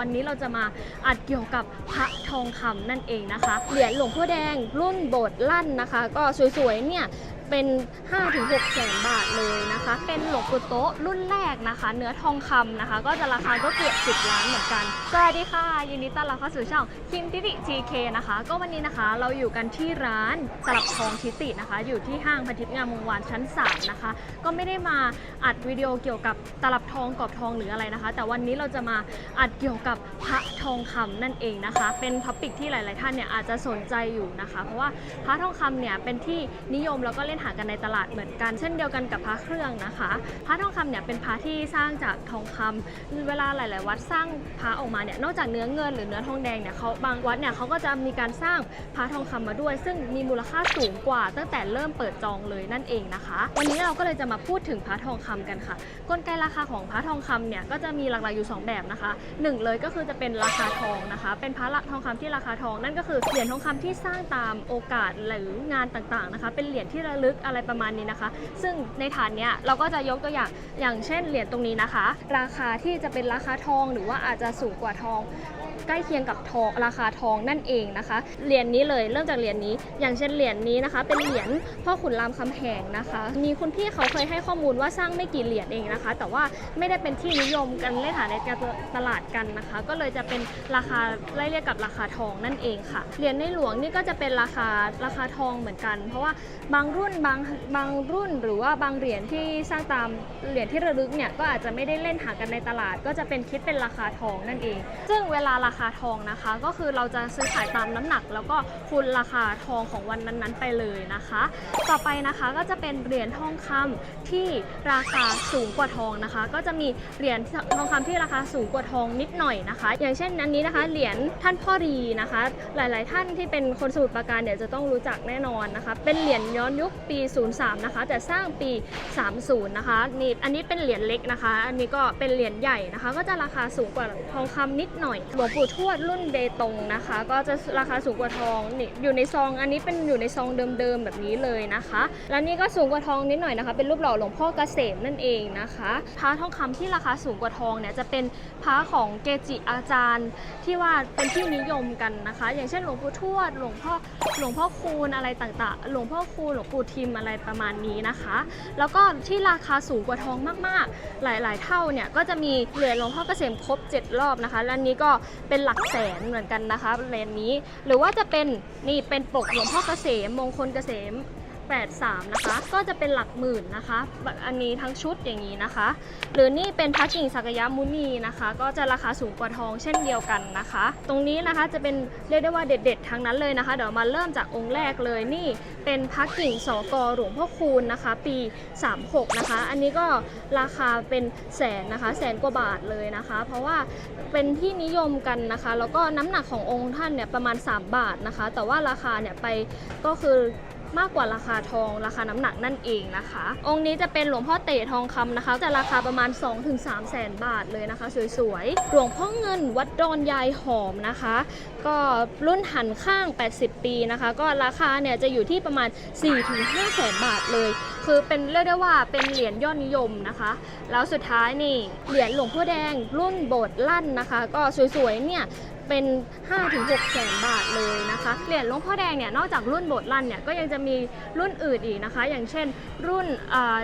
วันนี้เราจะมาอัดเกี่ยวกับพระทองคำนั่นเองนะคะ เหรียญหลวงพ่อแดงรุ่นโบสถ์ลั่นนะคะ ก็สวยๆเนี่ย เป็น 5-6แสนบาทเลยนะคะ เป็นหลวงปู่โต๊ะรุ่นแรกนะคะ เนื้อทองคำนะคะ ก็จะราคาก็เกือบ 10 ล้านเหมือนกัน สวัสดีค่ะ ยินดีต้อนรับเข้าสู่ช่องคิมทิติทีเคนะคะ ก็วันนี้นะคะเราอยู่กันที่ร้านตลับทองทิตินะคะ อยู่ที่ห้างพันทิพย์งามวงวานชั้น 3 นะคะ ก็ไม่ได้มาอัดวิดีโอเกี่ยวกับตลับทองกรอบทองหรืออะไรนะคะ แต่วันนี้เราจะมาอัดเกี่ยวกับพระทองคำนั่นเองนะคะ เป็นท็อปิกที่หลาย ๆ ท่านเนี่ยอาจจะสนใจอยู่นะคะ เพราะว่าพระทองคำเนี่ยเป็นที่นิยมแล้วก็เล่นหากันในตลาดเหมือนกัน เช่นเดียวกันกับพระเครื่องนะคะพระทองคำเนี่ยเป็นพระที่สร้างจากทองคำเวลาหลาย ๆ วัดสร้างพระออกมาเนี่ยนอกจากเนื้อเงินหรือเนื้อทองแดงเนี่ยเขาบางวัดเนี่ยเขาก็จะมีการสร้างพระทองคำมาด้วย ซึ่งมีมูลค่าสูงกว่า ตั้งแต่เริ่มเปิดจองเลยนั่นเองนะคะ วันนี้เราก็เลยจะมาพูดถึงพระทองคำกันค่ะ กลไกราคาของพระทองคำเนี่ยก็จะมีหลักๆอยู่ 2 แบบนะคะหนึ่งเลยก็คือจะเป็นราคาทองนะคะ เป็นพระทองคำที่ราคาทองนั่นก็คือเหรียญทองคำที่สร้างตามโอกาสหรืองานต่าง ๆ นะคะ เป็นเหรียญที่ระลึกอะไรประมาณนี้นะคะ ซึ่งในฐานเนี้ยเราก็จะยกตัวอย่างอย่างเช่นเหรียญตรงนี้นะคะ ราคาที่จะเป็นราคาทองหรือว่าอาจจะสูงกว่าทองใกล้เคียงกับทองราคาทองนั่นเองนะคะ เหรียญนี้เลยเริ่มจากเหรียญนี้ อย่างเช่นเหรียญนี้นะคะ เป็นเหรียญพ่อขุนรามคำแหงนะคะ มีคุณพี่เขาเคยให้ข้อมูลว่าสร้างไม่กี่เหรียญเองนะคะ แต่ว่าไม่ได้เป็นที่นิยมกันเล่นหาในการตลาดกันนะคะ ก็เลยจะเป็นราคาไล่เรียกกับราคาทองนั่นเองค่ะ เหรียญในหลวงนี่ก็จะเป็นราคาราคาทองเหมือนกัน เพราะว่าบางรุ่นบางบางรุ่นหรือว่าบางเหรียญที่สร้างตามเหรียญที่ระลึกเนี่ยก็อาจจะไม่ได้เล่นหากันในตลาด ก็จะเป็นคิดเป็นราคาทองนั่นเอง ซึ่งเวลาราคาทองนะคะ ก็คือเราจะซื้อขายตามน้ำหนัก แล้วก็คูณราคาทองของวันนั้นๆ ไปเลยนะคะ ต่อไปนะคะก็จะเป็นเหรียญทองคำที่ราคาสูงกว่าทองนะคะ ก็จะมีเหรียญทองคำที่ราคาสูงกว่าทองนิดหน่อยนะคะ อย่างเช่นอันนี้นะคะเหรียญท่านพ่อรีนะคะ หลาย ๆ ท่านที่เป็นคนสมุทรปราการเดี๋ยวจะต้องรู้จักแน่นอนนะคะ เป็นเหรียญย้อนยุคปี 03 นะคะ แต่สร้างปี 30 นะคะนี่อันนี้เป็นเหรียญเล็กนะคะ อันนี้ก็เป็นเหรียญใหญ่นะคะ ก็จะราคาสูงกว่าทองคำนิดหน่อยหลวงปู่ทวดรุ่นเบตงนะคะ ก็จะราคาสูงกว่าทองนี่อยู่ในซอง อันนี้เป็นอยู่ในซองเดิมๆแบบนี้เลยนะคะ แล้วนี่ก็สูงกว่าทองนิดหน่อยนะคะ เป็นรูปหล่อหลวงพ่อเกษมนั่นเองนะคะพระทองคำที่ราคาสูงกว่าทองเนี่ยจะเป็นพระของเกจิอาจารย์ที่ว่าเป็นที่นิยมกันนะคะ อย่างเช่นหลวงปู่ทวดหลวงพ่อหลวงพ่อคูณอะไรต่างๆ หลวงพ่อคูณหลวงปู่ทิมอะไรประมาณนี้นะคะ แล้วก็ที่ราคาสูงกว่าทองมากๆ หลาย ๆ เท่าเนี่ยก็จะมีเหรียญหลวงพ่อเกษมครบ 7 รอบนะคะและนนี้ก็เป็นหลักแสนเหมือนกันนะคะเหรียญนี้ หรือว่าจะเป็นนี่เป็นปกหลวงพ่อเกษมมงคลเกษม 83 นะคะ ก็จะเป็นหลักหมื่นนะคะ อันนี้ทั้งชุดอย่างนี้นะคะ หรือนี่เป็นพระกิ่งสักยมุนีนะคะ ก็จะราคาสูงกว่าทองเช่นเดียวกันนะคะ ตรงนี้นะคะจะเป็นเรียกได้ว่าเด็ดๆทั้งนั้นเลยนะคะ เดี๋ยวมาเริ่มจากองค์แรกเลยนี่เป็นพระกิ่งสกหลวงพ่อคูณนะคะ ปี 36 นะคะ อันนี้ก็ราคาเป็นแสนนะคะแสนกว่าบาทเลยนะคะ เพราะว่าเป็นที่นิยมกันนะคะ แล้วก็น้ำหนักขององค์ท่านเนี่ยประมาณ 3 บาทนะคะ แต่ว่าราคาเนี่ยไปก็คือ มากกว่าราคาทองราคาน้ำหนักนั่นเองนะคะ องค์นี้จะเป็นหลวงพ่อเต๋ทองคำนะคะ จะราคาประมาณ 2-3แสนบาทเลยนะคะ สวยๆ หลวงพ่อเงินวัดดอนยายหอมนะคะ ก็รุ่นหันข้าง 80 ปีนะคะ ก็ราคาเนี่ยจะอยู่ที่ประมาณ 4-5แสนบาทเลย คือเป็นเรียกได้ว่าเป็นเหรียญยอดนิยมนะคะ แล้วสุดท้ายนี่เหรียญหลวงพ่อแดงรุ่นโบสถ์ลั่นนะคะ ก็สวยๆเนี่ย เป็น 5-6แสนบาทเลยนะคะเหรียญหลวงพ่อแดงเนี่ยนอกจากรุ่นโบสถ์ลั่นเนี่ยก็ยังจะมีรุ่นอื่นอีกนะคะ อย่างเช่น รุ่น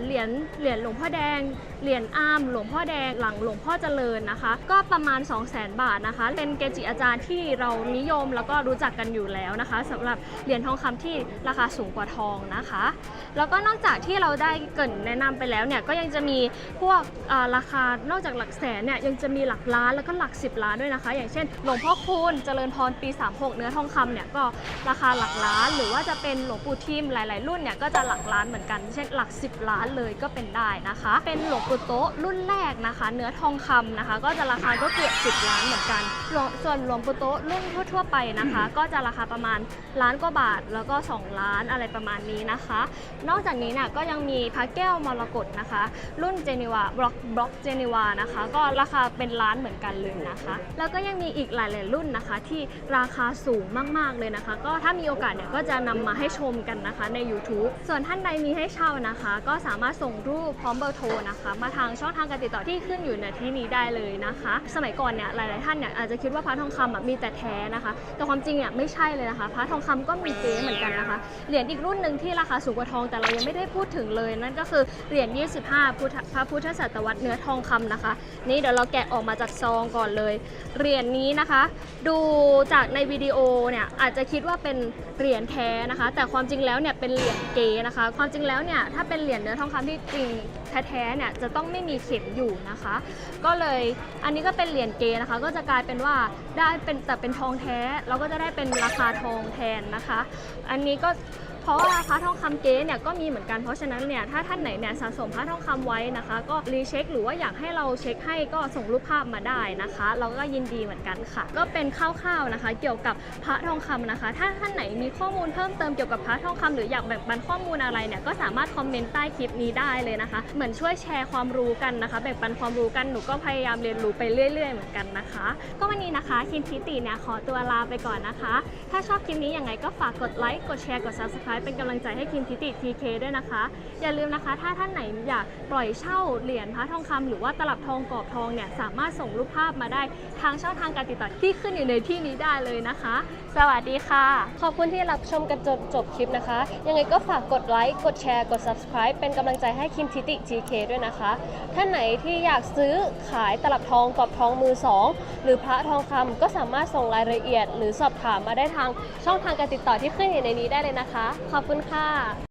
เหรียญเหรียญหลวงพ่อแดงเหรียญอามหลวงพ่อแดงหลังหลวงพ่อเจริญนะคะ ก็ประมาณ 2 0 0แสนบาทนะคะ เป็นเกจิอาจารย์ที่เรานิยมแล้วก็รู้จักกันอยู่แล้วนะคะสำหรับเหรียญทองคำที่ราคาสูงกว่าทองนะคะ แล้วก็นอกจากที่เราได้เกรินแนะนำไปแล้วเนี่ยก็ยังจะมีพวกราคานอกจากหลักแสนเนี่ยยังจะมีหลักล้านแล้วก็หลัก 10 ล้านด้วยนะคะ อย่างเช่นหลวงพ่อคูณเจริญพรปี 36 เนื้อทองคำเนี่ยก็ราคาหลักล้าน หรือว่าจะเป็นหลวงปู่ทิมหลาย ๆ รุ่นเนี่ยก็จะหลักล้านเหมือนกัน เช่นหลัก 10 ล้านเลยก็เป็นได้นะคะ เป็นหลวงปู่โต๊ะรุ่นแรกนะคะ เนื้อทองคำนะคะ ก็จะราคาก็เกือบ 10 ล้านเหมือนกัน ส่วนหลวงปู่โต๊ะรุ่นทั่ว ๆ ไปนะคะ ก็จะราคาประมาณล้านกว่าบาทแล้วก็ 2 ล้านอะไรประมาณนี้นะคะ นอกจากนี้เนี่ยก็ยังมีพระแก้วมรกตนะคะ รุ่นเจนีวาบล็อกบล็อกเจนีวานะคะ ก็ราคาเป็นล้านเหมือนกันเลยนะคะ แล้วก็ยังมีอีกหลายๆรุ่นนะคะ ที่ราคาสูงมากๆเลยนะคะ ก็ถ้ามีโอกาสเนี่ยก็จะนำมาให้ชมกันนะคะใน YouTube ส่วนท่านใดมีให้เช่านะคะ ก็สามารถส่งรูปพร้อมเบอร์โทรนะคะ มาทางช่องทางการติดต่อที่ขึ้นอยู่ในที่นี้ได้เลยนะคะ สมัยก่อนเนี่ยหลาย ๆ ท่านเนี่ยอาจจะคิดว่าพระทองคำอะมีแต่แท้นะคะ แต่ความจริงเนี่ยไม่ใช่เลยนะคะพระทองคำก็มีเก๊เหมือนกันนะคะเหรียญอีกรุ่นหนึ่งที่ราคาสูงกว่าทองแต่เรายังไม่ได้พูดถึงเลย นั่นก็คือเหรียญ 25พุทธพระพุทธศตวรรษเนื้อทองคำนะคะ นี่เดี๋ยวเราแกะออกมาจากซองก่อนเลยเหรียญนี้นะคะดูจากในวิดีโอเนี่ยอาจจะคิดว่าเป็นเหรียญแท้นะคะ แต่ความจริงแล้วเนี่ยเป็นเหรียญเก๋นะคะ ความจริงแล้วเนี่ยถ้าเป็นเหรียญเนื้อทองคำที่จริงแท้ๆเนี่ยจะต้องไม่มีเข็มอยู่นะคะ ก็เลยอันนี้ก็เป็นเหรียญเกนะคะ ก็จะกลายเป็นว่าได้เป็นแต่เป็นทองแท้เราก็จะได้เป็นราคาทองแทนนะคะ อันนี้ก็ เพราะว่าพระทองคำเก๊เนี่ยก็มีเหมือนกันเพราะฉะนั้นเนี่ยถ้าท่านไหนเนี่ยสะสมพระทองคำไว้นะคะ ก็รีเช็คหรือว่าอยากให้เราเช็คให้ก็ส่งรูปภาพมาได้นะคะ เราก็ยินดีเหมือนกันค่ะ ก็เป็นคร่าวๆนะคะ เกี่ยวกับพระทองคำนะคะ ถ้าท่านไหนมีข้อมูลเพิ่มเติมเกี่ยวกับพระทองคำหรืออยากแบ่งปันข้อมูลอะไรเนี่ยก็สามารถคอมเมนต์ใต้คลิปนี้ได้เลยนะคะ เหมือนช่วยแชร์ความรู้กันนะคะ แบ่งปันความรู้กันหนูก็พยายามเรียนรู้ไปเรื่อย ๆ เหมือนกันนะคะ ก็วันนี้นะคะคินทิติเนี่ยขอตัวลาไปก่อนนะคะ ถ้าชอบคลิปนี้ยังไงก็ฝากกดไลค์กดแชร์กด subscribe เป็นกำลังใจให้คินทิติ TK ด้วยนะคะ อย่าลืมนะคะ ถ้าท่านไหนอยากปล่อยเช่าเหรียญพระทองคำหรือว่าตลับทองกรอบทองเนี่ยสามารถส่งรูปภาพมาได้ทางช่องทางการติดต่อที่ขึ้นอยู่ในที่นี้ได้เลยนะคะ สวัสดีค่ะ ขอบคุณที่รับชมกันจนจบคลิปนะคะ ยังไงก็ฝากกดไลค์กดแชร์กด subscribe เป็นกำลังใจให้คิมทิติ TK ด้วยนะคะ ท่านไหนที่อยากซื้อขายตลับทองกรอบทองมือสองหรือพระทองคำก็สามารถส่งรายละเอียด หรือสอบถามมาได้ทางช่องทางการติดต่อที่ขึ้นอยู่ในนี้ได้เลยนะคะขอบคุณค่ะ